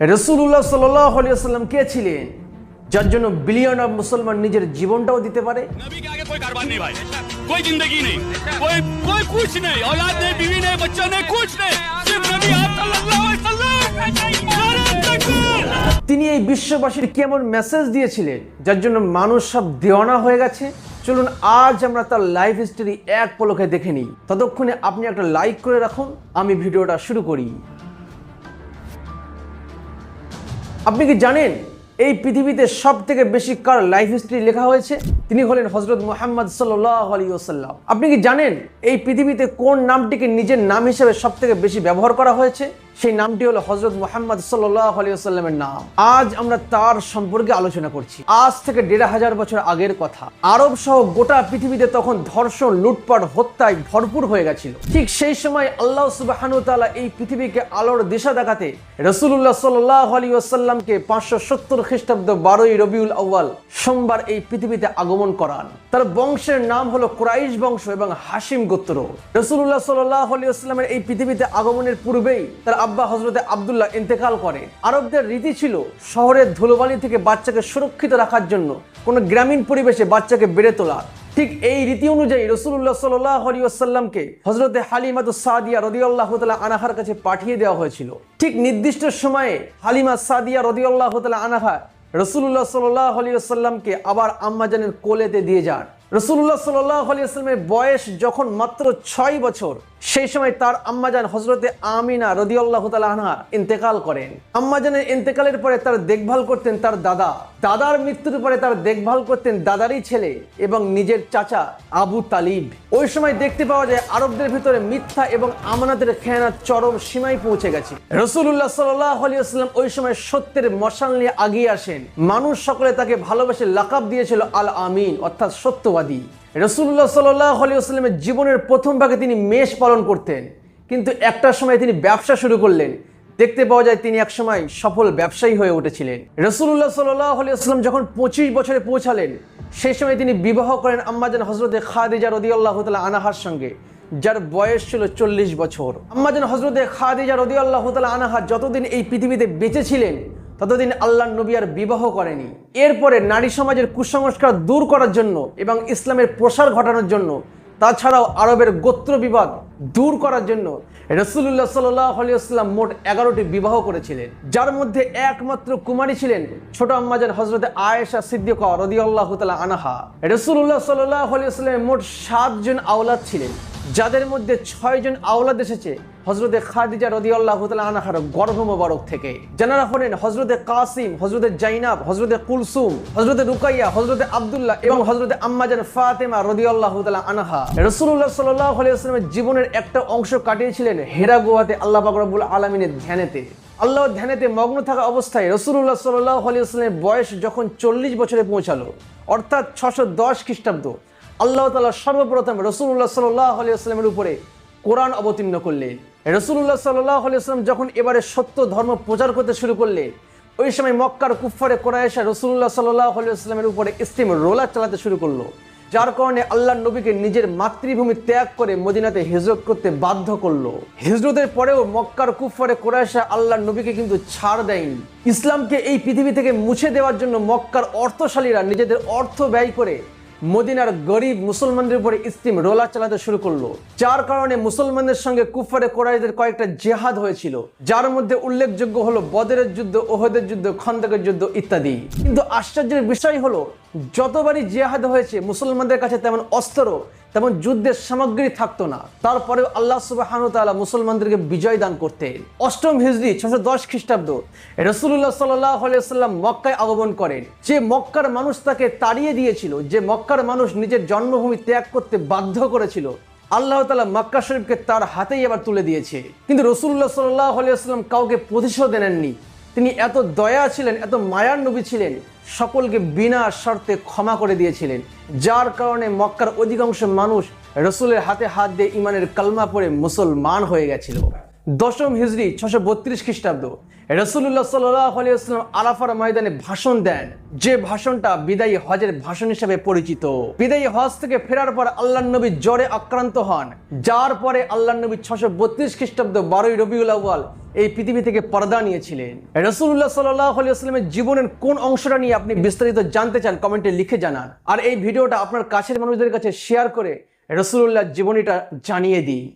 রসুল্লাহ সাল্লাম কে ছিলেন? যার জন্য বিলিয়ন অফ মুসলমান নিজের জীবনটাও দিতে পারে? তিনি এই বিশ্ববাসীর কেমন মেসেজ দিয়েছিলেন? যার জন্য মানুষ সব দেওয়ানা হয়ে গেছে। চলুন আজ আমরা তার লাইফ হিস্টোরি এক পলকে দেখে নিই। ততক্ষণে আপনি একটা লাইক করে রাখুন। আমি ভিডিওটা শুরু করি। আপনি কি জানেন? এই পৃথিবীতে সব থেকে বেশি কার লাইফ হিস্ট্রি লেখা হয়েছে? তিনি হলেন হজরত মোহাম্মদ ওসাল্লাম আপনি কি জানেন এই পৃথিবীতে কোন নামটিকে নিজের নাম হিসেবে সব থেকে বেশি ব্যবহার করা হয়েছে? সেই নামটি হলো হজরত মোহাম্মদ সাল্লাহ নাম। আজ আমরা তার সম্পর্কে আলোচনা করছি। আজ থেকে দেড় হাজার বছর আগের কথা। আরব সহ গোটা পৃথিবীতে তখন ধর্ষণ, লুটপাট, হত্যায় ভরপুর হয়ে গেছিল। ঠিক সেই সময় আল্লাহ সুবাহানু তাআলা এই পৃথিবীকে আলোর দিশা দেখাতে রসুল্লাহ সাল্লাহ আলী ওসাল্লামকে পাঁচশো সত্তর খ্রিস্টাব্দ বারোই রবিউল আউ্বাল সোমবার এই পৃথিবীতে আগমন করান। তার বংশের নাম হলো ক্রাইশ বংশ এবং হাসিম গোত্র। রসুল্লাহ সাল্লাহ আলী এই পৃথিবীতে আগমনের পূর্বেই তার আব্বা হজরতে আবদুল্লাহ ইন্তেকাল করে। আরবদের রীতি ছিল শহরের ধুলোবালি থেকে বাচ্চাকে সুরক্ষিত রাখার জন্য কোনো গ্রামীণ পরিবেশে বাচ্চাকে বেড়ে তোলা। ঠিক এই রীতি অনুযায়ী রসুল্লাহ সাল্লাহ আসাল্লামকে হজরতে হালিমাতু সাদিয়া রদিয়াল্লাহ তালা আনাহার কাছে পাঠিয়ে দেওয়া হয়েছিল। ঠিক নির্দিষ্ট সময়ে হালিমা সাদিয়া রদিয়াল্লাহ তালা আনাহা রসুল্লাহ সাল্লাহ আসাল্লামকে আবার আম্মাজানের কোলেতে দিয়ে যান। রসুল্লাহ সাল্লাহ আসলামের বয়স যখন মাত্র ছয় বছর, সেই সময় তার আম্মাজান হজরতে আমিনা রদিয়াল্লাহ তালা আনহা ইন্তেকাল করেন। আম্মাজানের ইন্তেকালের পরে তার দেখভাল করতেন তার দাদা। দাদার মৃত্যুর পরে তার দেখভাল করতেন দাদারই ছেলে এবং নিজের চাচা আবু তালিব। ওই সময় দেখতে পাওয়া যায় আরবদের ভিতরে মিথ্যা এবং আমানাতের খেয়ানার চরম সীমায় পৌঁছে গেছে। রসুল্লাহ সাল্লাহ আলী ওই সময় সত্যের মশাল নিয়ে আগিয়ে আসেন। মানুষ সকলে তাকে ভালোবেসে লাকাব দিয়েছিল আল আমিন, অর্থাৎ সত্যবাদী। রসুল্লাহ সাল্লাহ আলী আসলামের জীবনের প্রথম ভাগে তিনি মেষ পালন করতেন। কিন্তু একটা সময় তিনি ব্যবসা শুরু করলেন। দেখতে পাওয়া যায় তিনি একসময় সফল ব্যবসায়ী হয়ে উঠেছিলেন। রসুল্লাহ সাল্লাহ আলী যখন পঁচিশ বছরে পৌঁছালেন সেই সময় তিনি বিবাহ করেন আম্মাজান হজরতে খাদিজা রদি আল্লাহ তালা আনাহার সঙ্গে, যার বয়স ছিল চল্লিশ বছর। আম্মাজান হজরতে খাদিজা রদি আল্লাহ তালা আনাহা যতদিন এই পৃথিবীতে বেঁচে ছিলেন, ততদিন আল্লাহ নবী আর বিবাহ করেনি। এরপরে নারী সমাজের কুসংস্কার দূর করার জন্য এবং ইসলামের প্রসার ঘটানোর জন্য, তাছাড়াও আরবের গোত্র বিবাদ দূর করার জন্য রসুল্লাহ সাল্লাম মোট এগারোটি বিবাহ করেছিলেন। যার মধ্যে একমাত্র কুমারী ছিলেন ছোট আম্মাজান হজরতে আয়েশা সিদ্দিক রদিউল্লাহ তালা আনাহা। রসুল্লাহ সাল্লামের মোট সাতজন আওলাদ ছিলেন। যাদের মধ্যে ছয়জন আওলাদ এসেছে হজরতে খাদিজা রদিয়াল্লাহ তালা আনাহার গর্ভ মোবারক থেকে। যারা হলেন হজরতে কাসিম হজরতে জাইনাব হজরতে কুলসুম হজরতে রুকাইয়া হজরতে আবদুল্লাহ এবং হজরতে আম্মাজান ফাতেমা রদিয়াল্লাহ তালা আনাহা। রসুল্লাহ সাল্লাহ আলিয়াস্লামের জীবনের একটা অংশ কাটিয়েছিলেন হেরা গোয়াতে আল্লাহ বাকরাবুল আলমিনের ধ্যানেতে। আল্লাহ ধ্যানেতে মগ্ন থাকা অবস্থায় রসুল্লাহ সাল্লাহ আলিয়াস্লামের বয়স যখন চল্লিশ বছরে পৌঁছালো, অর্থাৎ ছশো দশ খ্রিস্টাব্দ আল্লাহ তালা সর্বপ্রথম রসুল্লাহ সাল্লাহ আলিয়াস্লামের উপরে কোরআন অবতীর্ণ করলেন রসুল্লাহ সাল্লাহ আলিয়াস্লাম যখন এবারে সত্য ধর্ম প্রচার করতে শুরু করলেন ওই সময় মক্কার কুফারে কোরআশা রসুল্লাহ সাল্লাহ আলিয়াস্লামের উপরে স্টিম রোলার চালাতে শুরু করল। যার কারণে আল্লাহ নবীকে নিজের মাতৃভূমি ত্যাগ করে মদিনাতে হিজরত করতে বাধ্য করল। হিজরতের পরেও মক্কার কুফারে কোরআশা আল্লাহ নবীকে কিন্তু ছাড় দেয়নি। ইসলামকে এই পৃথিবী থেকে মুছে দেওয়ার জন্য মক্কার অর্থশালীরা নিজেদের অর্থ ব্যয় করে মদিনার গরিব মুসলমানদের উপরে ইস্তিম রোলা চালাতে শুরু করল। যার কারণে মুসলমানদের সঙ্গে কুফারে কোরাইদের কয়েকটা জেহাদ হয়েছিল, যার মধ্যে উল্লেখযোগ্য হলো বদরের যুদ্ধ, ওহদের যুদ্ধ, খন্দকের যুদ্ধ ইত্যাদি। কিন্তু আশ্চর্যের বিষয় হলো, যতবারই জেহাদ হয়েছে, মুসলমানদের কাছে তেমন অস্ত্র তেমন যুদ্ধের সামগ্রী থাকতো না। তারপরেও আল্লাহ সুবাহানু তাআলা মুসলমানদেরকে বিজয় দান করতেন। অষ্টম হিজড়ি ছশো দশ খ্রিস্টাব্দ রসুল্লাহ সাল্লাহ সাল্লাম মক্কায় আগমন করেন। যে মক্কার মানুষ তাকে তাড়িয়ে দিয়েছিল, যে মক্কার মানুষ নিজের জন্মভূমি ত্যাগ করতে বাধ্য করেছিল, আল্লাহ তালা মক্কা শরীফকে তার হাতেই আবার তুলে দিয়েছে। কিন্তু রসুল্লাহ সাল্লাহ সাল্লাম কাউকে প্রতিশোধ দেননি। তিনি এত দয়া ছিলেন, এত মায়ার নবী ছিলেন, সকলকে বিনা শর্তে ক্ষমা করে দিয়েছিলেন। যার কারণে মক্কার অধিকাংশ মানুষ রসুলের হাতে হাত দিয়ে ইমানের কালমা পরে মুসলমান হয়ে গেছিল। দশম হিজড়ি ছশো বত্রিশ খ্রিস্টাব্দ। রসুল্লাহ সাল্লাম আরাফার ময়দানে ভাষণ দেন। যে ভাষণটা বিদায়ী হজের ভাষণ হিসেবে পরিচিত। বিদায়ী হজ থেকে ফেরার পর আল্লাহ নবী জ্বরে আক্রান্ত হন। যার পরে আল্লাহ নবী ছশো বত্রিশ খ্রিস্টাব্দ বারোই রবিউল আউ্বাল এই পৃথিবী থেকে পর্দা নিয়েছিলেন। রসুল্লাহ সাল্লামের জীবনের কোন অংশটা নিয়ে আপনি বিস্তারিত জানতে চান কমেন্টে লিখে জানান। আর এই ভিডিওটা আপনার কাছের মানুষদের কাছে শেয়ার করে রসুল্লাহ জীবনীটা জানিয়ে দিই